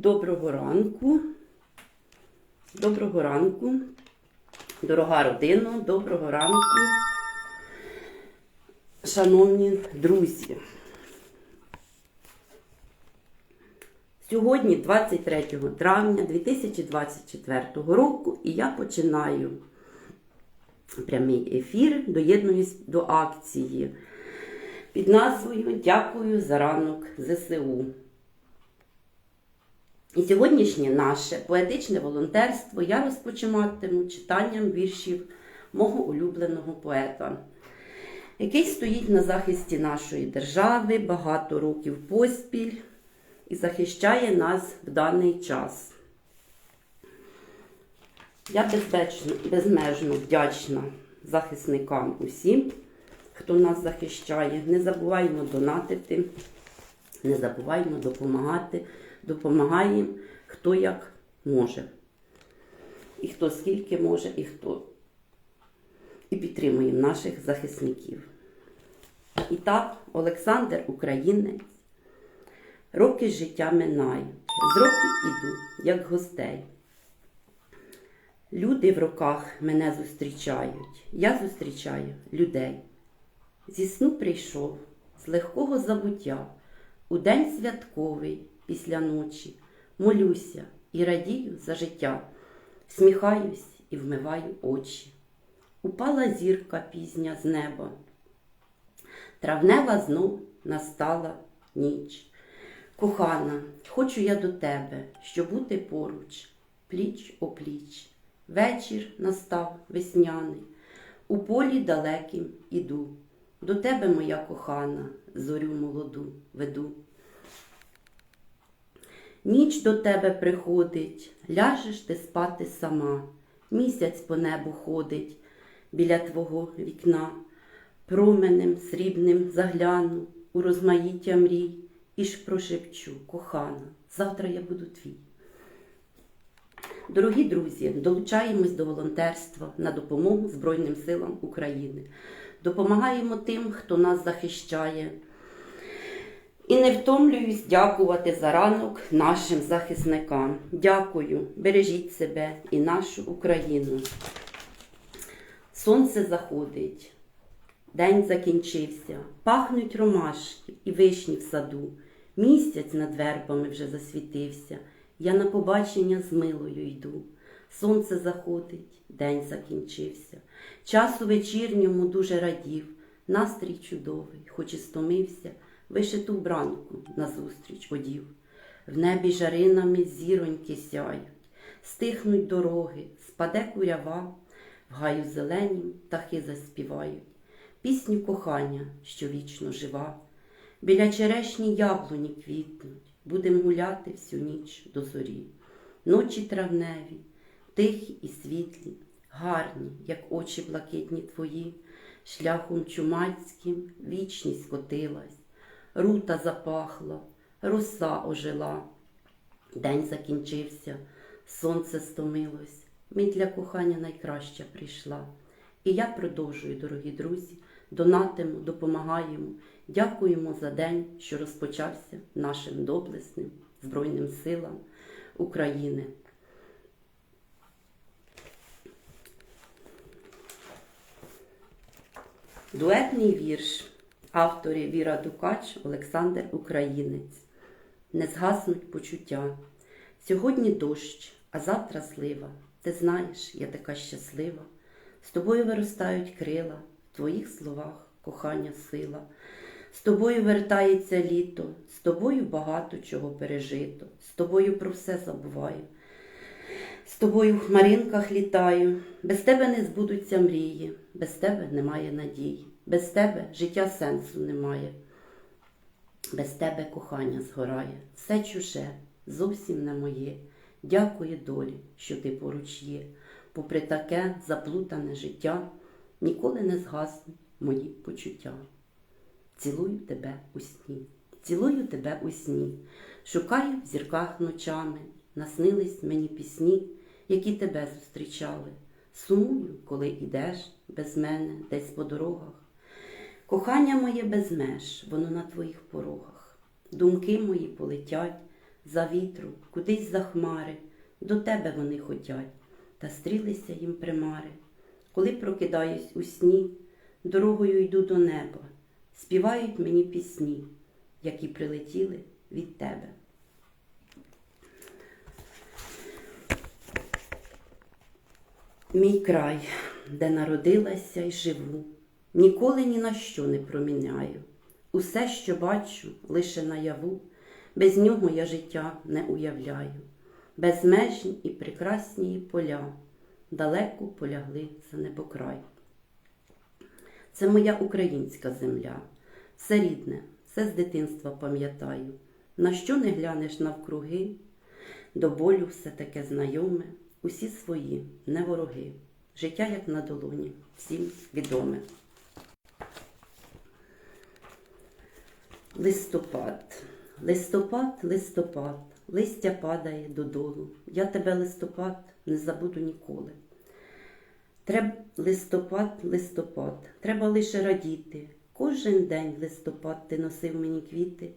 Доброго ранку. Доброго ранку. Дорога родина, доброго ранку. Шановні друзі. Сьогодні 23 травня 2024 року і я починаю прямий ефір, доєднуюсь до акції під назвою Дякую за ранок ЗСУ. І сьогоднішнє наше поетичне волонтерство я розпочинатиму читанням віршів мого улюбленого поета, який стоїть на захисті нашої держави багато років поспіль і захищає нас в даний час. Я безпечно, безмежно вдячна захисникам усім, хто нас захищає. Не забуваємо донатити, не забуваємо допомагати, допомагаємо хто як може. І хто скільки може, і хто. І підтримуємо наших захисників. І так, Олександр Українець. Роки життя минають, з років іду, як гостей. Люди в роках мене зустрічають, я зустрічаю людей. Зі сну прийшов, з легкого забуття, у день святковий після ночі, молюся і радію за життя, всміхаюсь і вмиваю очі. Упала зірка пізня з неба. Травнева знов настала ніч. Кохана, хочу я до тебе, щоб бути поруч, пліч опліч. Вечір настав весняний, у полі далеким іду. До тебе, моя кохана, зорю молоду веду. Ніч до тебе приходить, ляжеш ти спати сама, місяць по небу ходить біля твого вікна, променем срібним загляну у розмаїття мрій і ж прошепчу, кохана, завтра я буду твій. Дорогі друзі, долучаємось до волонтерства на допомогу Збройним силам України. Допомагаємо тим, хто нас захищає. І не втомлююсь дякувати за ранок нашим захисникам. Дякую, бережіть себе і нашу Україну. Сонце заходить, день закінчився, пахнуть ромашки і вишні в саду. Місяць над вербами вже засвітився. Я на побачення з милою йду. Сонце заходить, день закінчився. Часу вечірньому дуже радів, настрій чудовий, хоч і стомився, вишиту бранку назустріч одів. В небі жаринами зіроньки сяють, стихнуть дороги, спаде курява, в гаю зеленім птахи заспівають, пісню кохання, що вічно жива. Біля черешні яблуні квітнуть, будем гуляти всю ніч до зорі. Ночі травневі, тихі і світлі, гарні, як очі блакитні твої, шляхом чумацьким вічність скотилась, рута запахла, роса ожила. День закінчився, сонце стомилось, мить для кохання найкраща прийшла. І я продовжую, дорогі друзі, донатимо, допомагаємо, дякуємо за день, що розпочався нашим доблесним Збройним силам України. Дуетний вірш авторі Віра Дукач, Олександр Українець. Не згаснуть почуття. Сьогодні дощ, а завтра слива. Ти знаєш, я така щаслива. З тобою виростають крила, в твоїх словах кохання сила. З тобою вертається літо, з тобою багато чого пережито, з тобою про все забуваю. З тобою в хмаринках літаю, без тебе не збудуться мрії, без тебе немає надії, без тебе життя сенсу немає, без тебе кохання згорає, все чуже, зовсім не моє. Дякую долі, що ти поруч є. Попри таке заплутане життя, ніколи не згаснуть мої почуття. Цілую тебе у сні, цілую тебе у сні, шукаю в зірках ночами, наснились мені пісні, які тебе зустрічали. Сумую, коли ідеш без мене десь по дорогах. Кохання моє без меж, воно на твоїх порогах. Думки мої полетять за вітру, кудись за хмари, до тебе вони хотять, та стрілися їм примари. Коли прокидаюсь у сні, дорогою йду до неба, співають мені пісні, які прилетіли від тебе. Мій край, де народилася й живу, ніколи ні на що не проміняю. Усе, що бачу, лише наяву, без нього я життя не уявляю. Безмежні і прекрасні поля далеко полягли за небокрай. Це моя українська земля, все рідне, все з дитинства пам'ятаю. На що не глянеш навкруги, до болю все таке знайоме, усі свої, не вороги. Життя як на долоні, всім відоме. Листопад, листопад, листопад, листя падає додолу. Я тебе, листопад, не забуду ніколи. Треба листопад, листопад, треба лише радіти. Кожен день листопад ти носив мені квіти.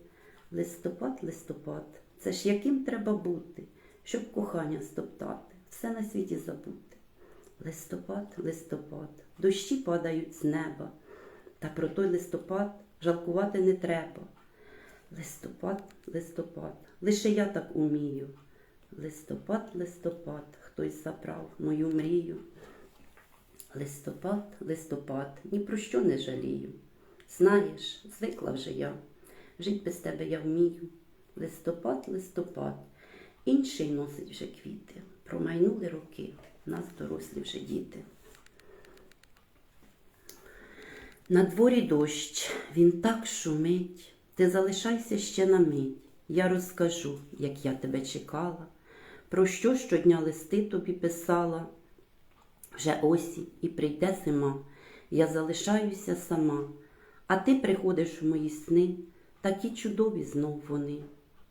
Листопад, листопад, це ж яким треба бути, щоб кохання стоптати, все на світі забути. Листопад, листопад, дощі падають з неба, та про той листопад жалкувати не треба. Листопад, листопад, лише я так умію. Листопад, листопад, хтось забрав мою мрію. Листопад, листопад, ні про що не жалію. Знаєш, звикла вже я, жить без тебе я вмію. Листопад, листопад, інший носить вже квіти. Промайнули роки, нас дорослі вже діти. На дворі дощ, він так шумить, ти залишайся ще на мить. Я розкажу, як я тебе чекала, про що щодня листи тобі писала. Вже осінь і прийде зима, я залишаюся сама, а ти приходиш в мої сни, такі чудові знов вони.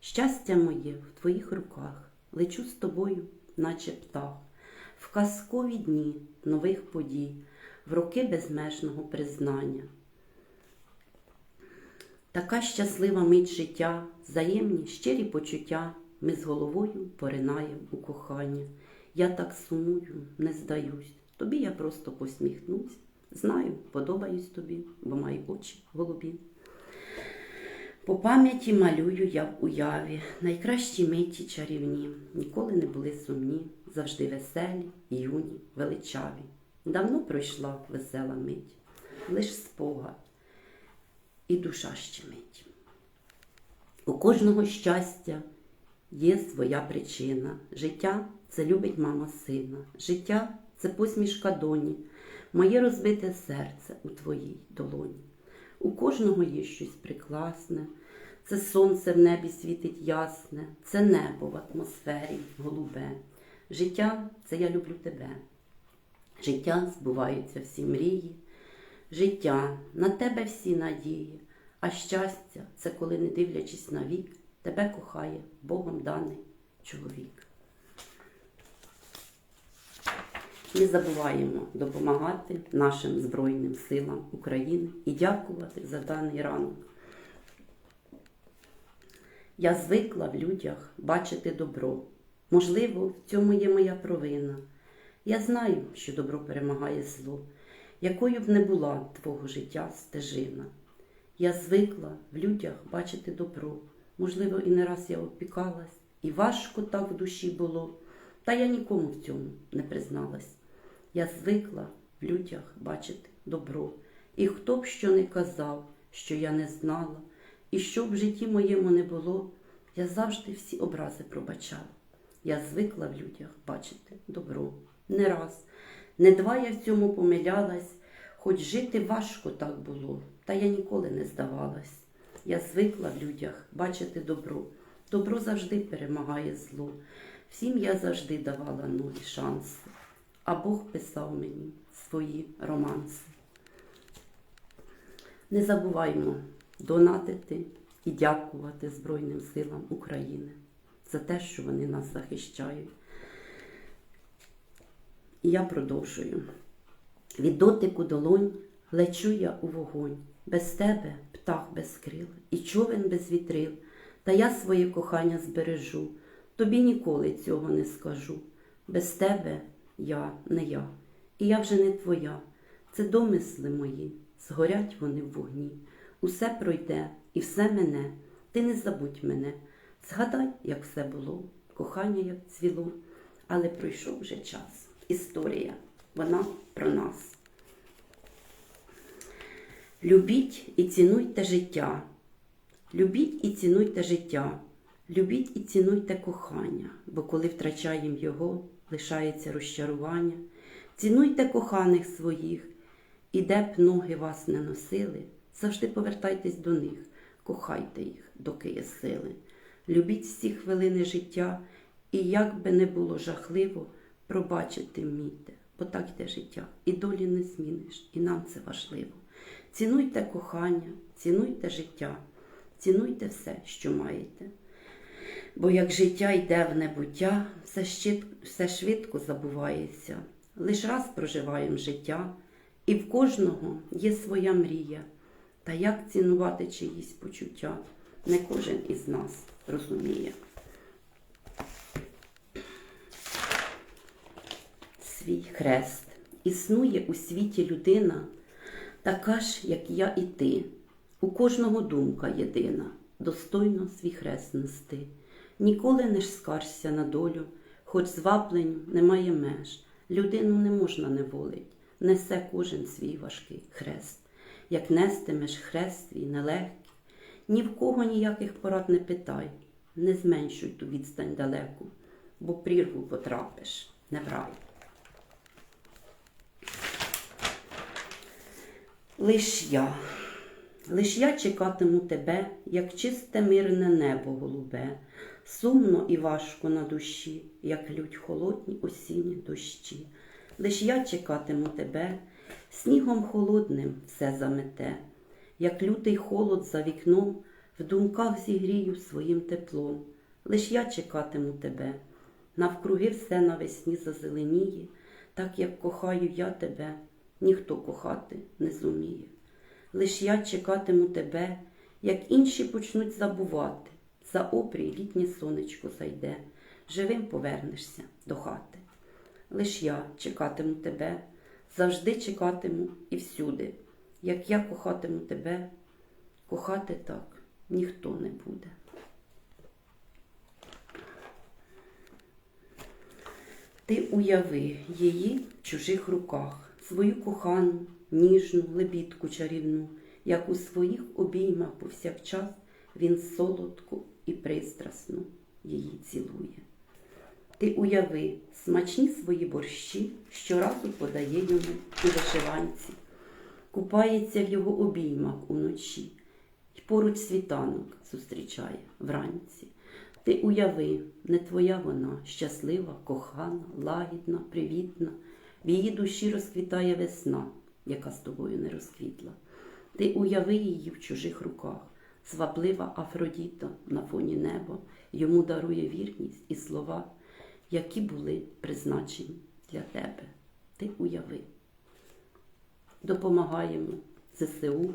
Щастя моє в твоїх руках, лечу з тобою, наче птах, в казкові дні нових подій, в роки безмежного признання. Така щаслива мить життя, взаємні щирі почуття, ми з головою поринаємо у кохання. Я так сумую, не здаюсь. Тобі я просто посміхнусь. Знаю, подобаюсь тобі, бо маю очі голубі. По пам'яті малюю я в уяві, найкращі миті чарівні, ніколи не були сумні, завжди веселі, юні, величаві. Давно пройшла весела мить, лиш спогад і душа щемить. У кожного щастя є своя причина. Життя це любить мама сина. Життя це посмішка доні, моє розбите серце у твоїй долоні. У кожного є щось прекрасне, це сонце в небі світить ясне, це небо в атмосфері голубе. Життя це я люблю тебе. Життя збуваються всі мрії, життя на тебе всі надії, а щастя це коли, не дивлячись на вік, тебе кохає Богом даний чоловік. Не забуваємо допомагати нашим Збройним силам України і дякувати за даний ранок. Я звикла в людях бачити добро. Можливо, в цьому є моя провина. Я знаю, що добро перемагає зло, якою б не була твого життя стежина. Я звикла в людях бачити добро. Можливо, і не раз я опікалась, і важко так в душі було, та я нікому в цьому не призналась. Я звикла в людях бачити добро, і хто б що не казав, що я не знала, і що б в житті моєму не було, я завжди всі образи пробачала. Я звикла в людях бачити добро. Не раз, не два я в цьому помилялась, хоч жити важко так було, та я ніколи не здавалась. Я звикла в людях бачити добро. Добро завжди перемагає зло. Всім я завжди давала нові шанси а Бог писав мені свої романси. Не забуваймо донатити і дякувати Збройним силам України за те, що вони нас захищають. І я продовжую. Від дотику долонь лечу я у вогонь, без тебе птах без крил, і човен без вітрил. Та я своє кохання збережу, тобі ніколи цього не скажу. Без тебе я не я, і я вже не твоя. Це домисли мої, згорять вони в вогні. Усе пройде і все мене, ти не забудь мене. Згадай, як все було, кохання як цвіло, але пройшов вже час. Історія, вона про нас. Любіть і цінуйте життя. Любіть і цінуйте життя. Любіть і цінуйте кохання, бо коли втрачаємо його, лишається розчарування. Цінуйте коханих своїх, і де б ноги вас не носили, завжди повертайтесь до них, кохайте їх, доки є сили. Любіть всі хвилини життя, і як би не було жахливо, пробачити вмійте, бо так йде життя, і долі не зміниш, і нам це важливо. Цінуйте кохання, цінуйте життя, цінуйте все, що маєте. Бо як життя йде в небуття, все, щит- все швидко забувається. Лиш раз проживаємо життя, і в кожного є своя мрія. Та як цінувати чиїсь почуття, не кожен із нас розуміє. Свій хрест. Існує у світі людина, така ж, як я і ти. У кожного думка єдина, достойно свій хрест нести. Ніколи не ж скаржся на долю, хоч звабленню немає меж. Людину не можна неволить, несе кожен свій важкий хрест. Як нестимеш хрест свій нелегкий, ні в кого ніяких порад не питай, не зменшуй ту відстань далеку, бо прірву потрапиш, не в Лиш я, лиш я чекатиму тебе, як чисте мирне небо голубе, сумно і важко на душі, як лють холодні осінні дощі. Лиш я чекатиму тебе, снігом холодним все замете, як лютий холод за вікном, в думках зігрію своїм теплом. Лиш я чекатиму тебе, навкруги все навесні зазеленіє, так як кохаю я тебе, ніхто кохати не зуміє. Лиш я чекатиму тебе, як інші почнуть забувати, за обрій літнє сонечко зайде, живим повернешся до хати. Лиш я чекатиму тебе, завжди чекатиму і всюди. Як я кохатиму тебе, кохати так ніхто не буде. Ти уяви її в чужих руках, свою кохану, ніжну, лебідку чарівну, як у своїх обіймах повсякчас він солодку і пристрасно її цілує. Ти уяви смачні свої борщі, щоразу подає йому у вишиванці, купається в його обіймах уночі, й поруч світанок зустрічає вранці. Ти уяви, не твоя вона, щаслива, кохана, лагідна, привітна, в її душі розквітає весна, яка з тобою не розквітла. Ти уяви її в чужих руках, сваблива Афродіта на фоні неба, йому дарує вірність і слова, які були призначені для тебе. Ти уяви. Допомагаємо ЗСУ.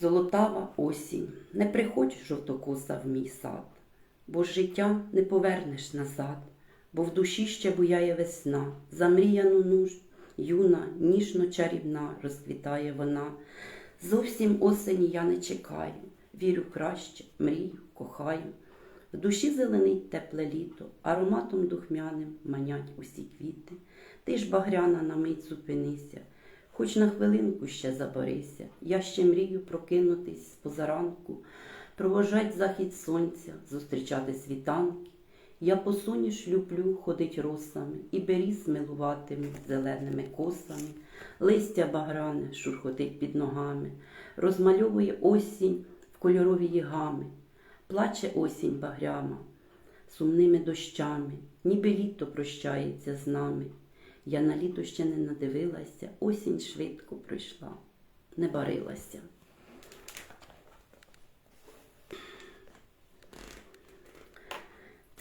Золотава осінь, не приходь жовтокоса в мій сад, бо життя не повернеш назад, бо в душі ще буяє весна, замріяну нуж, юна, ніжно чарівна, розквітає вона. Зовсім осені я не чекаю, вірю краще, мрію, кохаю. В душі зеленить тепле літо, ароматом духмяним манять усі квіти. Ти ж, багряна, на мить зупинися, хоч на хвилинку ще заборися. Я ще мрію прокинутись позаранку, провожать захід сонця, зустрічати світанки. Я по соняш люблю ходить росами, і беріз милуватиму зеленими косами, листя багране шурхотить під ногами, розмальовує осінь в кольорові гами, плаче осінь багряма, сумними дощами, ніби літо прощається з нами. Я на літо ще не надивилася, осінь швидко пройшла, не барилася.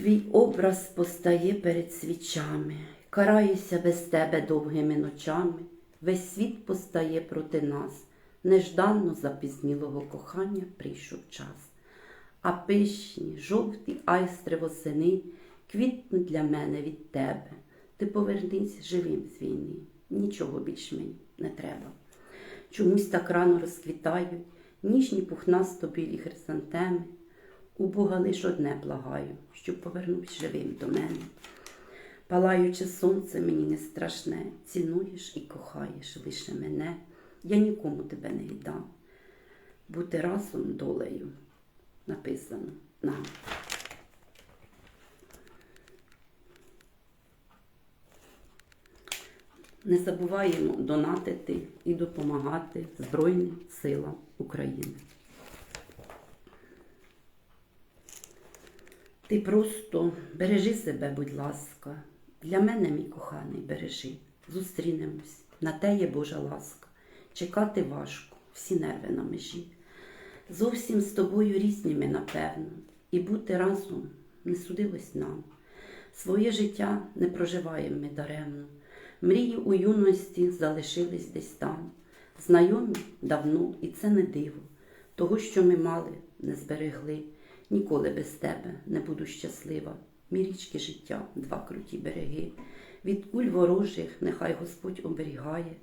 Твій образ постає перед свічами, караюся без тебе довгими ночами, весь світ постає проти нас, нежданно запізнілого кохання прийшов час. А пишні, жовті айстри восени квітнуть для мене від тебе. Ти повернись живим з війни. Нічого більш мені не треба. Чомусь так рано розквітають ніжні пухнасто білі хризантеми. У Бога лиш одне благаю, щоб повернувся живим до мене. Палаюче сонце мені не страшне, цінуєш і кохаєш лише мене. Я нікому тебе не віддам. Бути разом долею написано нам. Не забуваємо донатити і допомагати Збройним силам України. Ти просто бережи себе, будь ласка. Для мене, мій коханий, бережи. Зустрінемось. На те є Божа ласка. Чекати важко, всі нерви на межі. Зовсім з тобою різніми, напевно, і бути разом не судилось нам. Своє життя не проживаємо ми даремно. Мрії у юності залишились десь там. Знайомі давно, і це не диво. Того, що ми мали, не зберегли. Ніколи без тебе не буду щаслива. Мій річки життя, два круті береги. Від куль ворожих нехай Господь оберігає.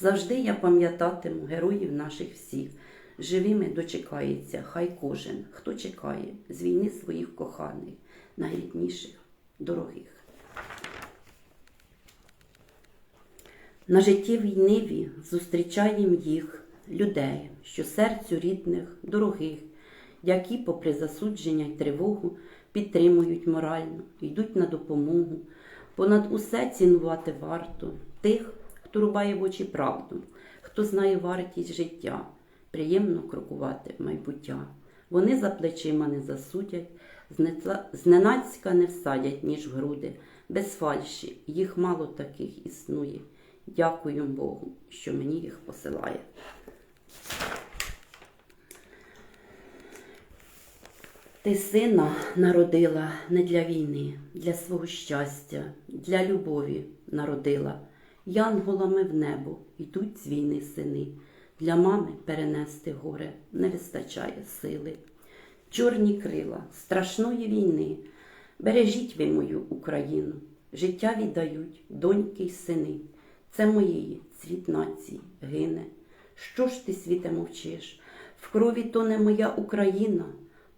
Завжди я пам'ятатиму героїв наших всіх. Живими дочекається, хай кожен, хто чекає з війни своїх коханих, найрідніших, дорогих. На життєвій ниві зустрічаєм їх, людей, що серцю рідних, дорогих, які, попри засудження й тривогу, підтримують морально, йдуть на допомогу. Понад усе цінувати варто тих, хто рубає в очі правду, хто знає вартість життя, приємно крокувати в майбуття. Вони за плечима не засудять, зненацька не всадять ніж в груди, без фальші, їх мало таких існує. Дякую Богу, що мені їх посилає. Ти сина народила не для війни, для свого щастя, для любові народила. Янголами в небо йдуть з війни сини. Для мами перенести горе не вистачає сили. Чорні крила страшної війни. Бережіть ви мою Україну, життя віддають доньки й сини. Це моєї цвіт нації гине. Що ж ти, світе, мовчиш? В крові то не моя Україна,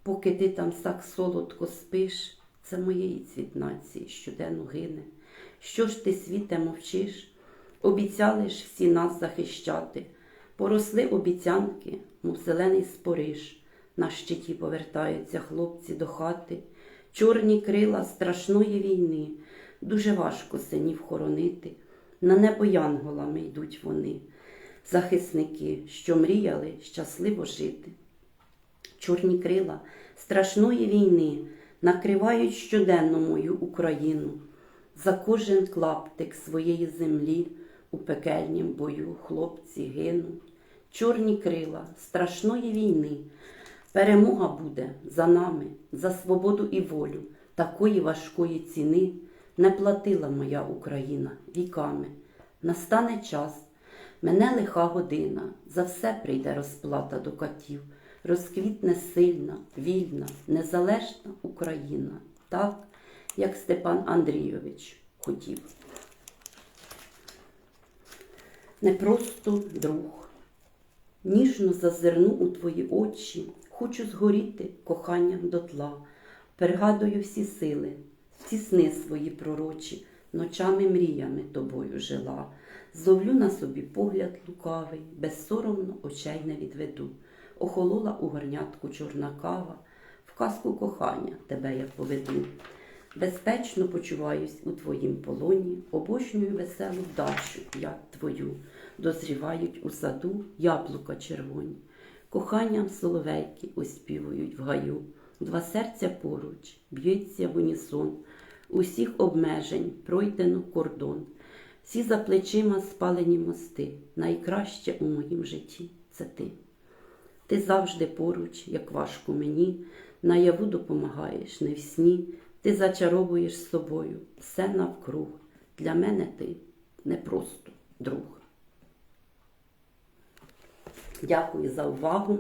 поки ти там так солодко спиш, це моєї цвіт нації щоденно гине. Що ж ти, світе, мовчиш? Обіцяли ж всі нас захищати, поросли обіцянки, мов зелений спориш. На щиті повертаються хлопці до хати, чорні крила страшної війни. Дуже важко синів хоронити. На небо янголами йдуть вони, захисники, що мріяли щасливо жити. Чорні крила страшної війни накривають щоденно мою Україну. За кожен клаптик своєї землі у пекельнім бою хлопці гинуть. Чорні крила страшної війни. Перемога буде за нами, за свободу і волю. Такої важкої ціни не платила моя Україна віками. Настане час, мене лиха година, за все прийде розплата до катів. Розквітне сильна, вільна, незалежна Україна, так, як Степан Андрійович хотів. Не просто друг, ніжно зазирну у твої очі, хочу згоріти коханням дотла, пригадую всі сили, всі сни свої пророчі, ночами мріями тобою жила. Зловлю на собі погляд лукавий, безсоромно очей не відведу. Охолола у горнятку чорна кава, в казку кохання тебе я поведу. Безпечно почуваюсь у твоїм полоні, обочнюю веселу вдачу я твою, дозрівають у саду яблука червоні, коханням соловейки оспівують в гаю, два серця поруч, б'ється в унісон, усіх обмежень пройдено кордон, всі за плечима спалені мости, найкраще у моїм житті це ти. Ти завжди поруч, як важко мені, наяву допомагаєш не в сні, ти зачаровуєш собою все навкруг. Для мене ти не просто друг. Дякую за увагу.